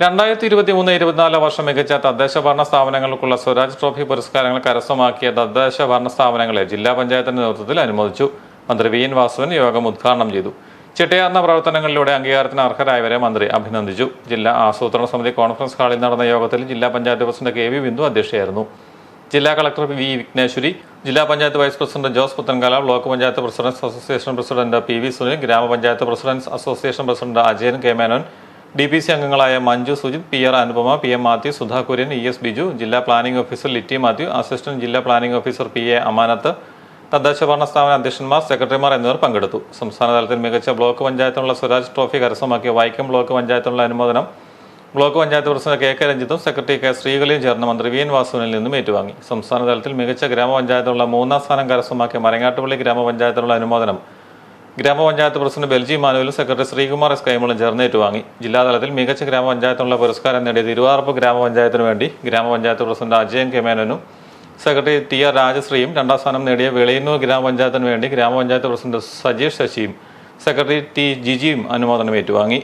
രണ്ടായിരത്തി ഇരുപത്തി മൂന്ന് ഇരുപത്തിനാല് വർഷം മികച്ച തദ്ദേശ ഭരണ സ്ഥാപനങ്ങൾക്കുള്ള സ്വരാജ് ട്രോഫി പുരസ്കാരങ്ങൾ കരസ്ഥമാക്കിയ തദ്ദേശ ഭരണ സ്ഥാപനങ്ങളെ ജില്ലാ പഞ്ചായത്തിന്റെ നേതൃത്വത്തിൽ അനുമോദിച്ചു. മന്ത്രി വി എൻ വാസുവൻ യോഗം ഉദ്ഘാടനം ചെയ്തു. ചിട്ടയാർന്ന പ്രവർത്തനങ്ങളിലൂടെ അംഗീകാരത്തിന് അർഹരായവരെ മന്ത്രി അഭിനന്ദിച്ചു. ജില്ലാ ആസൂത്രണ സമിതി കോൺഫറൻസ് ഹാളിൽ നടന്ന യോഗത്തിൽ ജില്ലാ panchayat president K V Bindu അധ്യക്ഷയായിരുന്നു. ജില്ലാ കളക്ടർ വി വിഘ്നേശ്വരി ജില്ലാ panchayat vice president Jose Puthenkala block panchayat president association president P V Sunil grama panchayat president association president Ajayan K Menon D P C അംഗങ്ങളായ Manju Sujith P R Anupama P M Mathew Sudha Kurian E S Biju ജില്ലാ planning officer Litty Mathew assistant ജില്ലാ planning officer P A Amanath തദ്ദേശ ഭരണ സ്ഥാപന അധ്യക്ഷന്മാർ സെക്രട്ടറിമാർ എന്നിവർ പങ്കെടുത്തു. സംസ്ഥാന തലത്തിൽ മികച്ച ബ്ലോക്ക് പഞ്ചായത്തിനുള്ള സ്വരാജ് ട്രോഫി കരസ്ഥമാക്കിയ വൈക്കം ബ്ലോക്ക് പഞ്ചായത്തിനുള്ള അനുമോദനം block panchayat president K K രഞ്ജിത്തും secretary K ശ്രീകലയും ചേർന്ന് മന്ത്രി വി എൻ വാസുവിനിൽ നിന്നും ഏറ്റുവാങ്ങി. സംസ്ഥാന തലത്തിൽ മികച്ച ഗ്രാമപഞ്ചായത്തിനുള്ള മൂന്നാം സ്ഥാനം കരസ്ഥമാക്കിയ മരങ്ങാട്ടുപള്ളി ഗ്രാമപഞ്ചായത്തിനുള്ള അനുമോദനം ഗ്രാമപഞ്ചായത്ത് പ്രസിഡന്റ് ബെൽജി മാനുവലും സെക്രട്ടറി ശ്രീകുമാർ എസ് കൈമളും ചേർന്ന് ഏറ്റുവാങ്ങി. ജില്ലാതലത്തിൽ മികച്ച ഗ്രാമപഞ്ചായത്തിനുള്ള പുരസ്കാരം നേടിയ തിരുവാർപ്പ് ഗ്രാമപഞ്ചായത്തിനു വേണ്ടി ഗ്രാമപഞ്ചായത്ത് പ്രസിഡന്റ് അജയൻ കെ മേനോനും സെക്രട്ടറി ടി ആർ രാജശ്രീയും രണ്ടാം സ്ഥാനം നേടിയ വെളിയന്നൂർ ഗ്രാമപഞ്ചായത്തിനു വേണ്ടി ഗ്രാമപഞ്ചായത്ത് പ്രസിഡന്റ് സജീഷ് ശശിയും സെക്രട്ടറി ടി ജിജിയും അനുമോദനം ഏറ്റുവാങ്ങി.